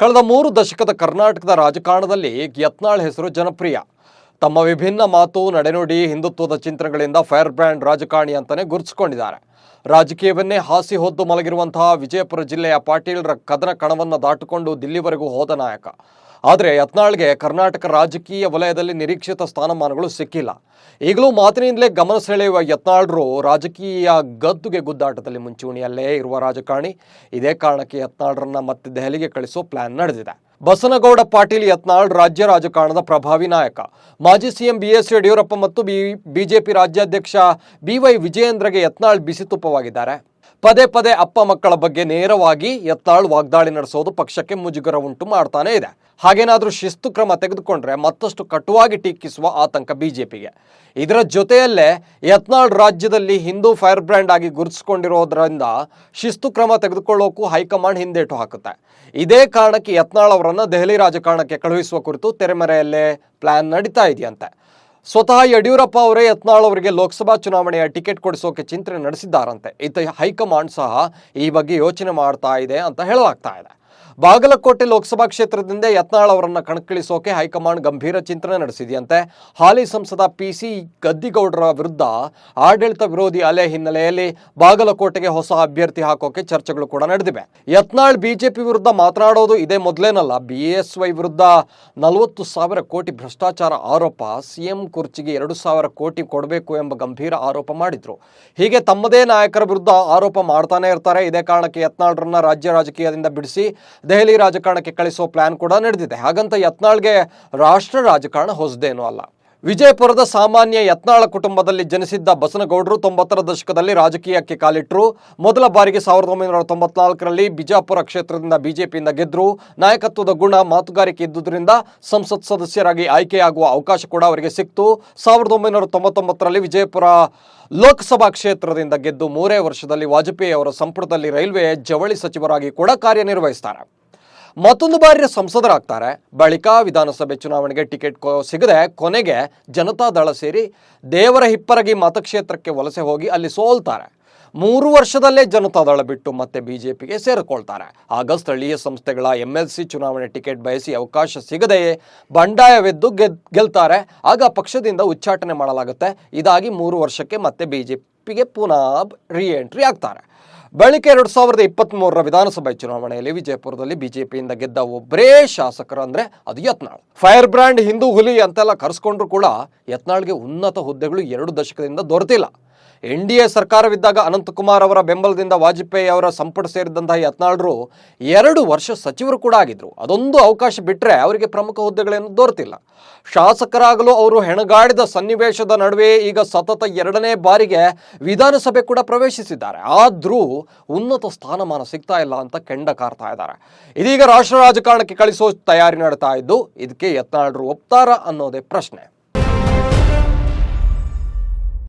ಕಳೆದ ಮೂರು ದಶಕದ ಕರ್ನಾಟಕದ ರಾಜಕಾರಣದಲ್ಲಿ ಯತ್ನಾಳ್ ಹೆಸರು ಜನಪ್ರಿಯ. ತಮ್ಮ ವಿಭಿನ್ನ ಮಾತು, ನಡೆನುಡಿ, ಹಿಂದುತ್ವದ ಚಿಂತನೆಗಳಿಂದ ಫೈರ್ ಬ್ರ್ಯಾಂಡ್ ರಾಜಕಾರಣಿ ಅಂತಾನೆ ಗುರುತಿಸಿಕೊಂಡಿದ್ದಾರೆ. ರಾಜಕೀಯವನ್ನೇ ಹಾಸಿ ಹೊದ್ದು ಮಲಗಿರುವಂತಹ ವಿಜಯಪುರ ಜಿಲ್ಲೆಯ ಪಾಟೀಲ್ರ ಕದನ ಕಣವನ್ನು ದಾಟಿಕೊಂಡು ದಿಲ್ಲಿವರೆಗೂ ಹೋದ ನಾಯಕ. ಆದರೆ ಯತ್ನಾಳ್ಗೆ ಕರ್ನಾಟಕ ರಾಜಕೀಯ ವಲಯದಲ್ಲಿ ನಿರೀಕ್ಷಿತ ಸ್ಥಾನಮಾನಗಳು ಸಿಕ್ಕಿಲ್ಲ. ಈಗಲೂ ಮಾತಿನಿಂದಲೇ ಗಮನ ಸೆಳೆಯುವ ಯತ್ನಾಳ್ರು ರಾಜಕೀಯ ಗದ್ದುಗೆ ಗುದ್ದಾಟದಲ್ಲಿ ಮುಂಚೂಣಿಯಲ್ಲೇ ಇರುವ ರಾಜಕಾರಣಿ. ಇದೇ ಕಾರಣಕ್ಕೆ ಯತ್ನಾಳ್ರನ್ನ ಮತ್ತೆ ದೆಹಲಿಗೆ ಕಳಿಸೋ ಪ್ಲಾನ್ ನಡೆದಿದೆ. ಬಸನಗೌಡ ಪಾಟೀಲ್ ಯತ್ನಾಳ್ ರಾಜ್ಯ ರಾಜಕಾರಣದ ಪ್ರಭಾವಿ ನಾಯಕ. ಮಾಜಿ ಸಿಎಂ ಬಿ ಎಸ್ ಯಡಿಯೂರಪ್ಪ ಮತ್ತು ಬಿಜೆಪಿ ರಾಜ್ಯಾಧ್ಯಕ್ಷ ಬಿ ವೈ ವಿಜಯೇಂದ್ರಗೆ ಯತ್ನಾಳ್ ಬಿಸಿತುಪ್ಪವಾಗಿದ್ದಾರೆ ಪದೇ ಪದೇ ಅಪ್ಪ ಮಕ್ಕಳ ಬಗ್ಗೆ ನೇರವಾಗಿ ಯತ್ನಾಳ್ ವಾಗ್ದಾಳಿ ನಡೆಸೋದು ಪಕ್ಷಕ್ಕೆ ಮುಜುಗರ ಉಂಟು ಮಾಡ್ತಾನೆ ಇದೆ. ಹಾಗೇನಾದರೂ ಶಿಸ್ತು ಕ್ರಮ ತೆಗೆದುಕೊಂಡ್ರೆ ಮತ್ತಷ್ಟು ಕಟುವಾಗಿ ಟೀಕಿಸುವ ಆತಂಕ ಬಿಜೆಪಿಗೆ. ಇದರ ಜೊತೆಯಲ್ಲೇ ಯತ್ನಾಳ್ ರಾಜ್ಯದಲ್ಲಿ ಹಿಂದೂ ಫೈರ್ ಬ್ರ್ಯಾಂಡ್ ಆಗಿ ಗುರುತಿಸಿಕೊಂಡಿರೋದ್ರಿಂದ ಶಿಸ್ತು ಕ್ರಮ ತೆಗೆದುಕೊಳ್ಳೋಕು ಹೈಕಮಾಂಡ್ ಹಿಂದೇಟು ಹಾಕುತ್ತೆ. ಇದೇ ಕಾರಣಕ್ಕೆ ಯತ್ನಾಳ್ ಅವರನ್ನು ದೆಹಲಿ ರಾಜಕಾರಣಕ್ಕೆ ಕಳುಹಿಸುವ ಕುರಿತು ತೆರೆಮರೆಯಲ್ಲೇ ಪ್ಲಾನ್ ನಡೀತಾ ಇದೆಯಂತೆ. ಸ್ವತಃ ಯಡಿಯೂರಪ್ಪ ಅವರೇ ಯತ್ನಾಳ್ ಅವರಿಗೆ ಲೋಕಸಭಾ ಚುನಾವಣೆಯ ಟಿಕೆಟ್ ಕೊಡಿಸೋಕೆ ಚಿಂತನೆ ನಡೆಸಿದ್ದಾರಂತೆ. ಇತ ಹೈಕಮಾಂಡ್ ಸಹ ಈ ಬಗ್ಗೆ ಯೋಚನೆ ಮಾಡ್ತಾ ಇದೆ ಅಂತ ಹೇಳಲಾಗ್ತಾ ಇದೆ. ಬಾಗಲಕೋಟೆ ಲೋಕಸಭಾ ಕ್ಷೇತ್ರದಿಂದ ಯತ್ನಾಳ್ ಅವರನ್ನು ಕಣಕ್ಕಿಳಿಸೋಕೆ ಹೈಕಮಾಂಡ್ ಗಂಭೀರ ಚಿಂತನೆ ನಡೆಸಿದೆಯಂತೆ. ಹಾಲಿ ಸಂಸದ ಪಿ ಸಿ ಗದ್ದಿಗೌಡರ ವಿರುದ್ಧ ಆಡಳಿತ ವಿರೋಧಿ ಅಲೆ ಹಿನ್ನೆಲೆಯಲ್ಲಿ ಬಾಗಲಕೋಟೆಗೆ ಹೊಸ ಅಭ್ಯರ್ಥಿ ಹಾಕೋಕೆ ಚರ್ಚೆಗಳು ಕೂಡ ನಡೆದಿವೆ. ಯತ್ನಾಳ್ ಬಿಜೆಪಿ ವಿರುದ್ಧ ಮಾತನಾಡೋದು ಇದೇ ಮೊದಲೇನಲ್ಲ. ಬಿ ಎಸ್ ವೈ ವಿರುದ್ಧ ನಲವತ್ತು ಸಾವಿರ ಕೋಟಿ ಭ್ರಷ್ಟಾಚಾರ ಆರೋಪ. ಸಿಎಂ ಕುರ್ಚಿಗೆ ಎರಡು ಸಾವಿರ ಕೋಟಿ ಕೊಡಬೇಕು ಎಂಬ ಗಂಭೀರ ಆರೋಪ ಮಾಡಿದ್ರು. ಹೀಗೆ ತಮ್ಮದೇ ನಾಯಕರ ವಿರುದ್ಧ ಆರೋಪ ಮಾಡ್ತಾನೆ ಇರ್ತಾರೆ. ಇದೇ ಕಾರಣಕ್ಕೆ ಯತ್ನಾಳ್ರನ್ನ ರಾಜ್ಯ ರಾಜಕೀಯದಿಂದ ಬಿಡಿಸಿ ದೆಹಲಿ ರಾಜಕಾರಣಕ್ಕೆ ಕಳಿಸೋ ಪ್ಲಾನ್ ಕೂಡ ನಡೆದಿದೆ. ಹಾಗಂತ ಯತ್ನಾಳ್ಗೆ ರಾಷ್ಟ್ರ ರಾಜಕಾರಣ ಹೊಸದೇನೂ ಅಲ್ಲ. ವಿಜಯಪುರದ ಸಾಮಾನ್ಯ ಯತ್ನಾಳ ಕುಟುಂಬದಲ್ಲಿ ಜನಿಸಿದ್ದ ಬಸನಗೌಡರು ತೊಂಬತ್ತರ ದಶಕದಲ್ಲಿ ರಾಜಕೀಯಕ್ಕೆ ಕಾಲಿಟ್ಟರು ಮೊದಲ ಬಾರಿಗೆ ಸಾವಿರದ ಒಂಬೈನೂರ ತೊಂಬತ್ನಾಲ್ಕರಲ್ಲಿ ಬಿಜಾಪುರ ಕ್ಷೇತ್ರದಿಂದ ಬಿಜೆಪಿಯಿಂದ ಗೆದ್ದರು ನಾಯಕತ್ವದ ಗುಣ ಮಾತುಗಾರಿಕೆ ಇದ್ದುದರಿಂದ ಸಂಸತ್ ಸದಸ್ಯರಾಗಿ ಆಯ್ಕೆಯಾಗುವ ಅವಕಾಶ ಕೂಡ ಅವರಿಗೆ ಸಿಕ್ತು. ಸಾವಿರದ ಒಂಬೈನೂರ ತೊಂಬತ್ತೊಂಬತ್ತರಲ್ಲಿ ವಿಜಯಪುರ ಲೋಕಸಭಾ ಕ್ಷೇತ್ರದಿಂದ ಗೆದ್ದು ಮೂರೇ ವರ್ಷದಲ್ಲಿ ವಾಜಪೇಯಿ ಅವರ ಸಂಪುಟದಲ್ಲಿ ರೈಲ್ವೆ ಜವಳಿ ಸಚಿವರಾಗಿ ಕೂಡ ಕಾರ್ಯನಿರ್ವಹಿಸ್ತಾರೆ. ಮತ್ತೊಂದು ಬಾರಿ ಸಂಸದರಾಗ್ತಾರೆ. ಬಳಿಕ ವಿಧಾನಸಭೆ ಚುನಾವಣೆಗೆ ಟಿಕೆಟ್ ಸಿಗದೆ ಕೊನೆಗೆ ಜನತಾದಳ ಸೇರಿ ದೇವರ ಹಿಪ್ಪರಗಿ ಮತಕ್ಷೇತ್ರಕ್ಕೆ ವಲಸೆ ಹೋಗಿ ಅಲ್ಲಿ ಸೋಲ್ತಾರೆ. ಮೂರು ವರ್ಷದಲ್ಲೇ ಜನತಾದಳ ಬಿಟ್ಟು ಮತ್ತೆ ಬಿಜೆಪಿಗೆ ಸೇರಿಕೊಳ್ತಾರೆ. ಆಗ ಸ್ಥಳೀಯ ಸಂಸ್ಥೆಗಳ ಎಂ ಎಲ್ ಸಿ ಚುನಾವಣೆ ಟಿಕೆಟ್ ಬಯಸಿ ಅವಕಾಶ ಸಿಗದೆಯೇ ಬಂಡಾಯವೆದ್ದು ಗೆದ್, ಗೆಲ್ತಾರೆ. ಆಗ ಪಕ್ಷದಿಂದ ಉಚ್ಚಾಟನೆ ಮಾಡಲಾಗುತ್ತೆ. ಇದಾಗಿ ಮೂರು ವರ್ಷಕ್ಕೆ ಮತ್ತೆ ಬಿಜೆಪಿಗೆ ಪುನಃ ರಿ ಎಂಟ್ರಿ ಆಗ್ತಾರೆ. ಬಳಿಕ ಎರಡು ಸಾವಿರದ ಇಪ್ಪತ್ತ್ಮೂರರ ವಿಧಾನಸಭೆ ಚುನಾವಣೆಯಲ್ಲಿ ವಿಜಯಪುರದಲ್ಲಿ ಬಿಜೆಪಿಯಿಂದ ಗೆದ್ದ ಒಬ್ಬರೇ ಶಾಸಕರು ಅಂದ್ರೆ ಅದು ಯತ್ನಾಳ್. ಫೈರ್ ಬ್ರ್ಯಾಂಡ್ ಹಿಂದೂ ಹುಲಿ ಅಂತೆಲ್ಲ ಕರೆಸ್ಕೊಂಡ್ರು ಕೂಡ ಯತ್ನಾಳ್ಗೆ ಉನ್ನತ ಹುದ್ದೆಗಳು ಎರಡು ದಶಕದಿಂದ ದೊರೆತಿಲ್ಲ. ಎನ್ ಡಿ ಎ ಸರ್ಕಾರವಿದ್ದಾಗ ಅನಂತಕುಮಾರ್ ಅವರ ಬೆಂಬಲದಿಂದ ವಾಜಪೇಯಿ ಅವರ ಸಂಪುಟ ಸೇರಿದಂತಹ ಯತ್ನಾಳ್ರು ಎರಡು ವರ್ಷ ಸಚಿವರು ಕೂಡ ಆಗಿದ್ರು. ಅದೊಂದು ಅವಕಾಶ ಬಿಟ್ಟರೆ ಅವರಿಗೆ ಪ್ರಮುಖ ಹುದ್ದೆಗಳೇನು ದೊರೆತಿಲ್ಲ. ಶಾಸಕರಾಗಲು ಅವರು ಹೆಣಗಾಡಿದ ಸನ್ನಿವೇಶದ ನಡುವೆ ಈಗ ಸತತ ಎರಡನೇ ಬಾರಿಗೆ ವಿಧಾನಸಭೆ ಕೂಡ ಪ್ರವೇಶಿಸಿದ್ದಾರೆ. ಆದ್ರೂ ಉನ್ನತ ಸ್ಥಾನಮಾನ ಸಿಗ್ತಾ ಇಲ್ಲ ಅಂತ ಕೆಂಡ ಕಾರ್ತಾ ಇದ್ದಾರೆ. ಇದೀಗ ರಾಷ್ಟ್ರ ರಾಜಕಾರಣಕ್ಕೆ ಕಳಿಸೋ ತಯಾರಿ ನಡ್ತಾ ಇದ್ದು, ಇದಕ್ಕೆ ಯತ್ನಾಳ್ರು ಒಪ್ತಾರ ಅನ್ನೋದೇ ಪ್ರಶ್ನೆ.